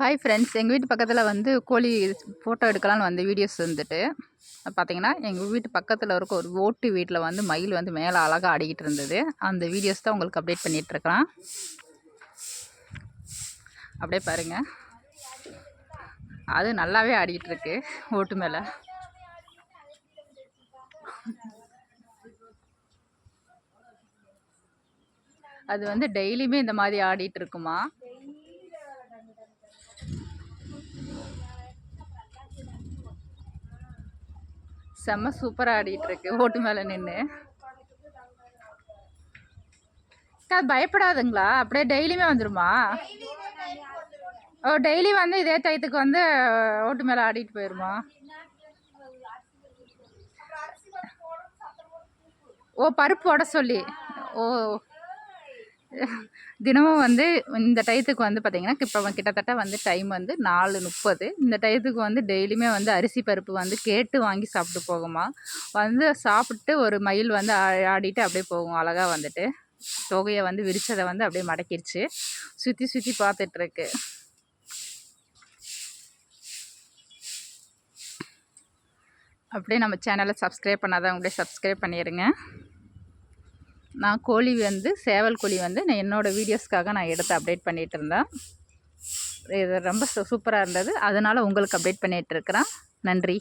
Hi friends எங்கள் வீட்டு பக்கத்தில் வந்து கோழி ஃபோட்டோ எடுக்கலாம்னு வந்த வீடியோஸ் வந்துட்டு பார்த்தீங்கன்னா எங்கள் வீட்டு பக்கத்தில் இருக்க ஒரு ஓட்டு வீட்டில் வந்து மயில் வந்து மேலே அழகாக ஆடிக்கிட்டு இருந்தது. அந்த வீடியோஸ் தான் உங்களுக்கு அப்டேட் பண்ணிகிட்ருக்கலாம் அப்படியே பாருங்கள் அது நல்லாவே ஆடிக்கிட்டு இருக்கு ஓட்டு மேலே. அது வந்து டெய்லியுமே இந்த மாதிரி ஆடிட்டு இருக்குமா? செம்ம சூப்பராக ஆடிட்டு இருக்கு ஓட்டு மேலே நின்று அது பயப்படாதுங்களா? அப்படியே டெய்லியுமே வந்துருமா? ஓ டெய்லி வந்து இதே டயத்துக்கு வந்து ஓட்டு மேலே ஆடிட்டு போயிருமா? ஓ பருப்பு போட சொல்லி. ஓ தினமும் வந்து இந்த டயத்துக்கு வந்து பார்த்திங்கன்னா இப்போ கிட்டத்தட்ட வந்து டைம் வந்து நாலு முப்பது. இந்த டயத்துக்கு வந்து டெய்லியுமே வந்து அரிசி பருப்பு வந்து கேட்டு வாங்கி சாப்பிட்டு போகுமா? வந்து சாப்பிட்டு ஒரு மயில் வந்து ஆடிட்டு அப்படியே போகும் அழகாக வந்துட்டு. தொகையை வந்து விரிச்சதை வந்து அப்படியே மடக்கிடுச்சு சுற்றி சுற்றி பார்த்துட்ருக்கு. அப்படியே நம்ம சேனலை சப்ஸ்கிரைப் பண்ணாதான் அப்படியே சப்ஸ்கிரைப் பண்ணிடுங்க நான் கோழி வந்து சேவல் கோழி வந்து நான் என்னோடய வீடியோஸ்க்காக நான் எடுத்து அப்டேட் பண்ணிகிட்டு இருந்தேன். இது ரொம்ப சூப்பராக இருந்தது. அதனால் உங்களுக்கு அப்டேட் பண்ணிகிட்ருக்குறேன் நன்றி.